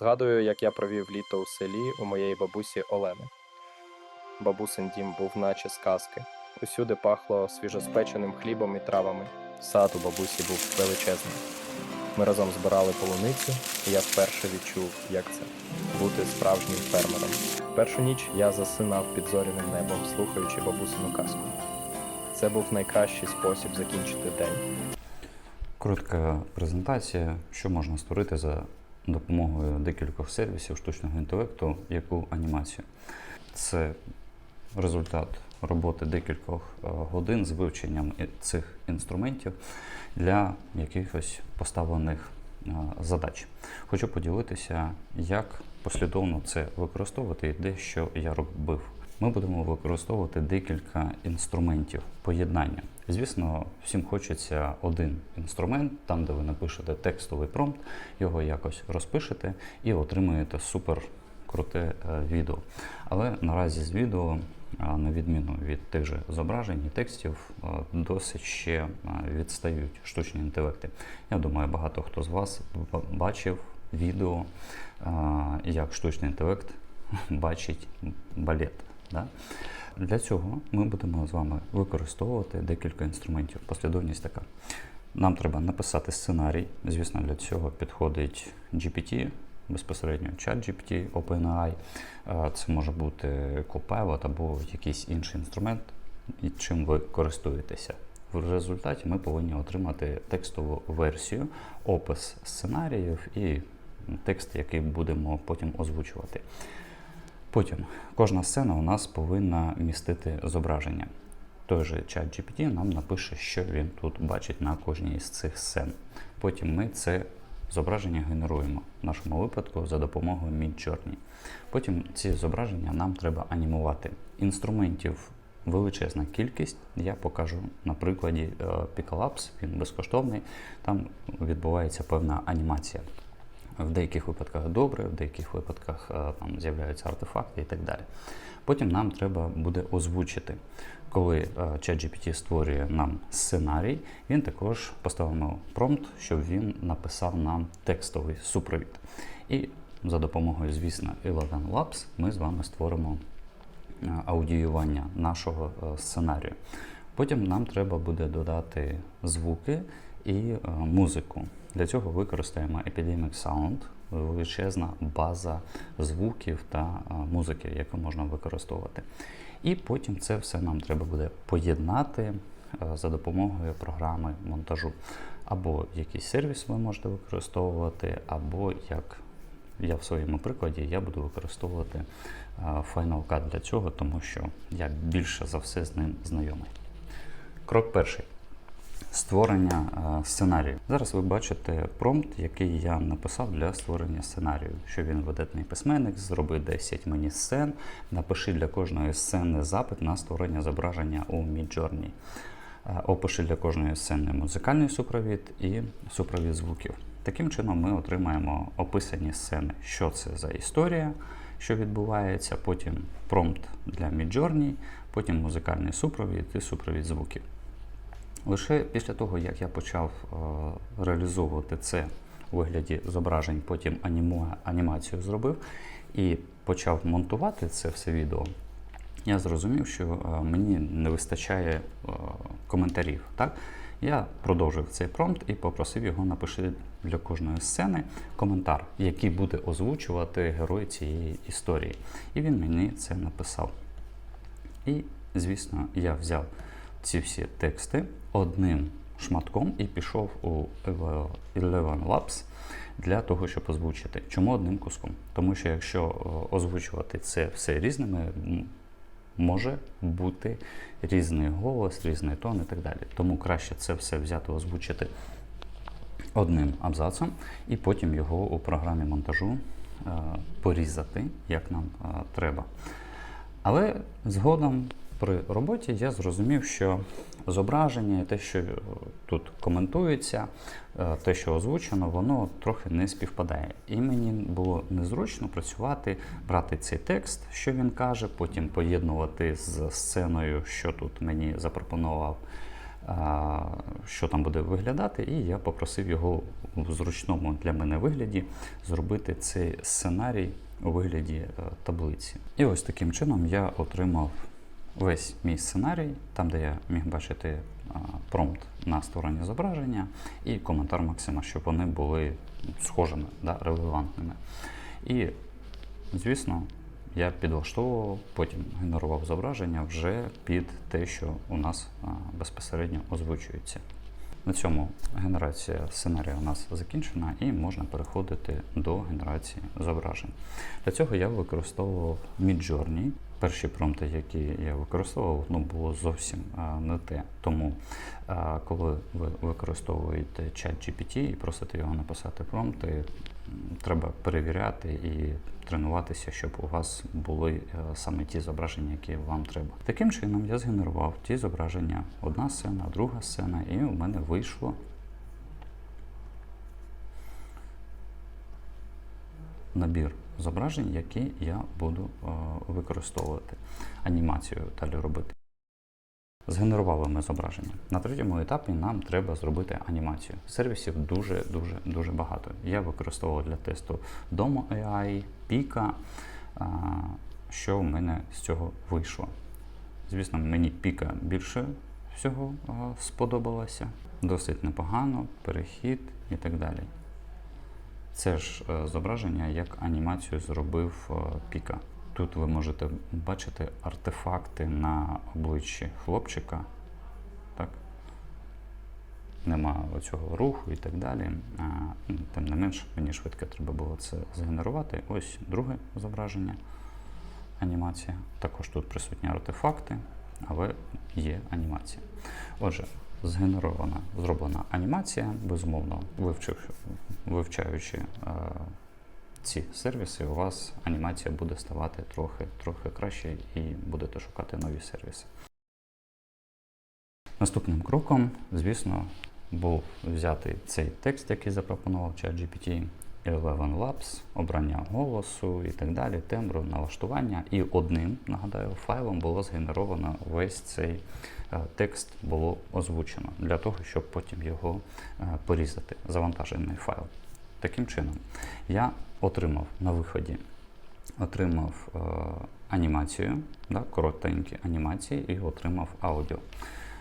Згадую, як я провів літо у селі у моєї бабусі Олени. Бабусин дім був наче сказки. Усюди пахло свіжоспеченим хлібом і травами. Сад у бабусі був величезний. Ми разом збирали полуницю, і я вперше відчув, як це бути справжнім фермером. Першу ніч я засинав під зоряним небом, слухаючи бабусину казку. Це був найкращий спосіб закінчити день. Коротка презентація, що можна створити за допомогою декількох сервісів штучного інтелекту, яку анімацію. Це результат роботи декількох е, годин з вивченням цих інструментів для якихось поставлених е, задач. Хочу поділитися, як послідовно це використовувати і де що я робив. Ми будемо використовувати декілька інструментів поєднання. Звісно, всім хочеться один інструмент, там, де ви напишете текстовий промпт, його якось розпишете і отримаєте супер круте е, відео. Але наразі з відео, на відміну від тих же зображень і текстів, е, досить ще відстають штучні інтелекти. Я думаю, багато хто з вас бачив відео, як штучний інтелект бачить балет. Да? Для цього ми будемо з вами використовувати декілька інструментів. Послідовність така. Нам треба написати сценарій. Звісно, для цього підходить GPT, безпосередньо ChatGPT, OpenAI. Е, Це може бути Copilot або якийсь інший інструмент, чим ви користуєтеся. В результаті ми повинні отримати текстову версію, опис сценаріїв і текст, який будемо потім озвучувати. Потім кожна сцена у нас повинна містити зображення. Той же чат GPT нам напише, що він тут бачить на кожній з цих сцен. Потім ми це зображення генеруємо в нашому випадку за допомогою Midjourney. Потім ці зображення нам треба анімувати. Інструментів величезна кількість. Я покажу на прикладі е, Picalabs, він безкоштовний. Там відбувається певна анімація. В деяких випадках добре, в деяких випадках е, там з'являються артефакти і так далі. Потім нам треба буде озвучити. Коли е, ChatGPT створює нам сценарій, він також поставимо промпт, щоб він написав нам текстовий супровід. І за допомогою, звісно, Eleven Labs ми з вами створимо е, аудіювання нашого сценарію. Потім нам треба буде додати звуки і музику. Для цього використаємо Epidemic Sound, величезна база звуків та музики, яку можна використовувати. І потім це все нам треба буде поєднати е, за допомогою програми монтажу. Або якийсь сервіс ви можете використовувати, або як я в своєму прикладі я буду використовувати е, Final Cut для цього, тому що я більше за все з ним знайомий. Крок перший. Створення е, сценарію. Зараз ви бачите промпт, який я написав для створення сценарію. Що він видатний письменник, зроби 10 мені сцен, напиши для кожної сцени запит на створення зображення у Midjourney. Е, Опиши для кожної сцени музикальний супровід і супровід звуків. Таким чином ми отримаємо описані сцени, що це за історія, що відбувається, потім промпт для Midjourney, потім музикальний супровід і супровід звуків. Лише після того, як я почав е, реалізовувати це у вигляді зображень, потім аніму- анімацію зробив і почав монтувати це все відео, я зрозумів, що е, мені не вистачає е, коментарів. Так? Я продовжив цей промпт і попросив його напиши для кожної сцени коментар, який буде озвучувати герой цієї історії. І він мені це написав. І, звісно, я взяв ці всі тексти одним шматком і пішов у Eleven Labs для того, щоб озвучити. Чому одним куском? Тому що якщо е, озвучувати це все різними, може бути різний голос, різний тон і так далі. Тому краще це все взяти, озвучити одним абзацом, і потім його у програмі монтажу е, порізати, як нам е, треба. Але згодом при роботі я зрозумів, що зображення, те, що е, тут коментується, е, те, що озвучено, воно трохи не співпадає. І мені було незручно працювати, брати цей текст, що він каже, потім поєднувати з сценою, що тут мені запропонував що там буде виглядати, і я попросив його в зручному для мене вигляді зробити цей сценарій у вигляді е, таблиці. І ось таким чином я отримав весь мій сценарій, там, де я міг бачити а, промпт на створення зображення і коментар Максима, щоб вони були схожими, да, релевантними. І, звісно, я підлаштовував, потім генерував зображення вже під те, що у нас безпосередньо озвучується. На цьому генерація сценарію у нас закінчена і можна переходити до генерації зображень. Для цього я використовував Midjourney. Перші промпти, які я використовував, ну було зовсім не те. Тому, коли ви використовуєте чат GPT і просите його написати промпти, треба перевіряти і тренуватися, щоб у вас були е, саме ті зображення, які вам треба. Таким чином я згенерував ті зображення, одна сцена, друга сцена, і у мене вийшло набір зображень, які я буду е, використовувати, анімацію далі робити. Згенерували ми зображення. На третьому етапі нам треба зробити анімацію. Сервісів дуже дуже багато. Я використовував для тесту Domo AI, Pika. А, Що в мене з цього вийшло? Звісно, мені Pika більше всього а, сподобалося. Досить непогано, перехід і так далі. Це ж е, зображення, як анімацію зробив е, Піка. Тут ви можете бачити артефакти на обличчі хлопчика. Так? Нема оцього руху і так далі. А, ну, тим не менш, мені швидко треба було це згенерувати. Ось друге зображення, анімація. Також тут присутні артефакти, але є анімація. Отже, згенерована, зроблена анімація, безумовно, вивчив, вивчаючи е, ці сервіси, у вас анімація буде ставати трохи, трохи краще і будете шукати нові сервіси. Наступним кроком, звісно, був взяти цей текст, який запропонував ChatGPT, Eleven Labs, обрання голосу і так далі, тембру, налаштування. І одним, нагадаю, файлом було згенеровано весь цей текст було озвучено для того, щоб потім його е, порізати, завантажений файл. Таким чином, я отримав на виході отримав е, анімацію, да, коротенькі анімації і отримав аудіо.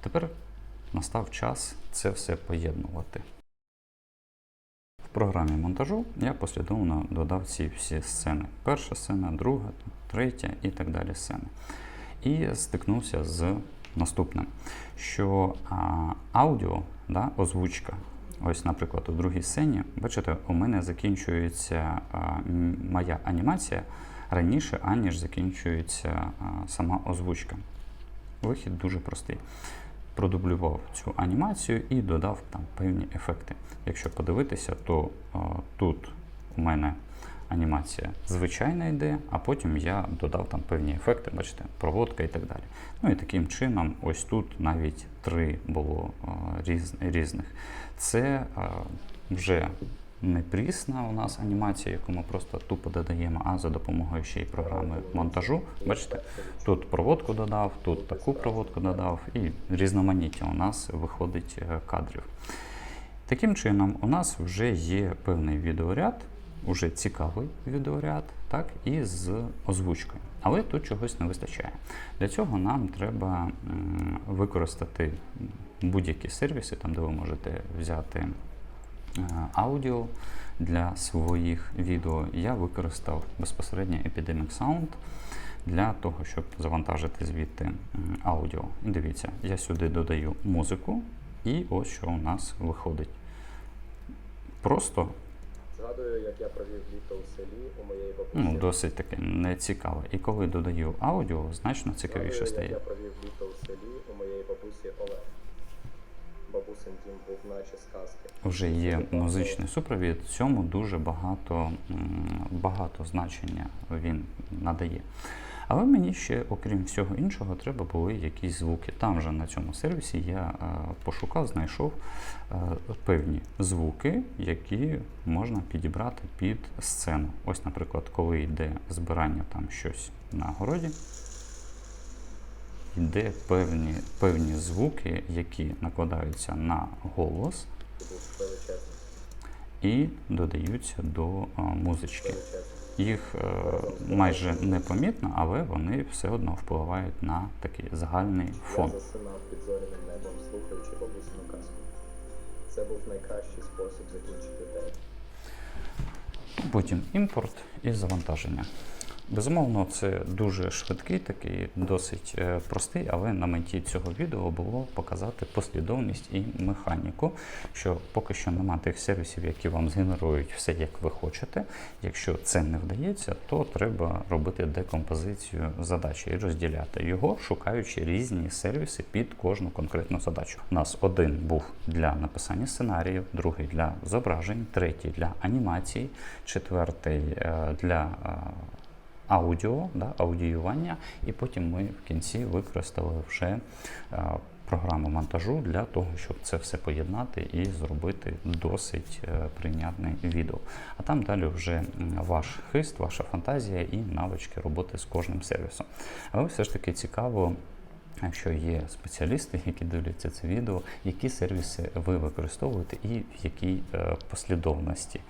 Тепер настав час це все поєднувати. В програмі монтажу я послідовно додав ці всі сцени. Перша сцена, друга, третя і так далі сцени. І стикнувся з наступним, що а, аудіо, да, озвучка, ось, наприклад, у другій сцені, бачите, у мене закінчується а, моя анімація раніше, аніж закінчується а, сама озвучка. Вихід дуже простий. Продублював цю анімацію і додав там певні ефекти. Якщо подивитися, то а, тут у мене анімація звичайна йде, а потім я додав там певні ефекти, бачите, проводка і так далі. Ну і таким чином, ось тут навіть три було різ, різних. Це вже не прісна у нас анімація, яку ми просто тупо додаємо, а за допомогою ще й програми монтажу. Бачите, тут проводку додав, тут таку проводку додав, і різноманіття у нас виходить е, кадрів. Таким чином, у нас вже є певний відеоряд, уже цікавий відеоряд, так, і з озвучкою. Але тут чогось не вистачає. Для цього нам треба використати будь-які сервіси, там, де ви можете взяти е, аудіо для своїх відео. Я використав безпосередньо Epidemic Sound для того, щоб завантажити звідти аудіо. І дивіться, я сюди додаю музику, і ось що у нас виходить. Просто Згадую, як я провів літо у селі у моєї бабусі. ну, досить таке нецікаво. І коли додаю аудіо, значно цікавіше Згадую, стає. як я провів літо у селі у моєї бабусі Олег. Бабусин дім був наче сказки. Вже є музичний супровід, цьому дуже багато, багато значення він надає. Але мені ще, окрім всього іншого, треба були якісь звуки. Там же на цьому сервісі я е, пошукав, знайшов е, певні звуки, які можна підібрати під сцену. Ось, наприклад, коли йде збирання там щось на городі, йде певні, певні звуки, які накладаються на голос і додаються до музички. Їх е, майже непомітно, але вони все одно впливають на такий загальний фон. Це був найкращий спосіб закінчити день. Потім імпорт і завантаження. Безумовно, це дуже швидкий, такий досить е, простий, але на меті цього відео було показати послідовність і механіку, що поки що нема тих сервісів, які вам згенерують все, як ви хочете. Якщо це не вдається, то треба робити декомпозицію задачі і розділяти його, шукаючи різні сервіси під кожну конкретну задачу. У нас один був для написання сценарію, другий для зображень, третій для анімацій, четвертий е, для е, аудіо, да, аудіювання, і потім ми в кінці використали вже е, програму монтажу для того, щоб це все поєднати і зробити досить е, прийнятне відео. А там далі вже ваш хист, ваша фантазія і навички роботи з кожним сервісом. Але все ж таки цікаво. Якщо є спеціалісти, які дивляться це відео, які сервіси ви використовуєте і в якій е, послідовності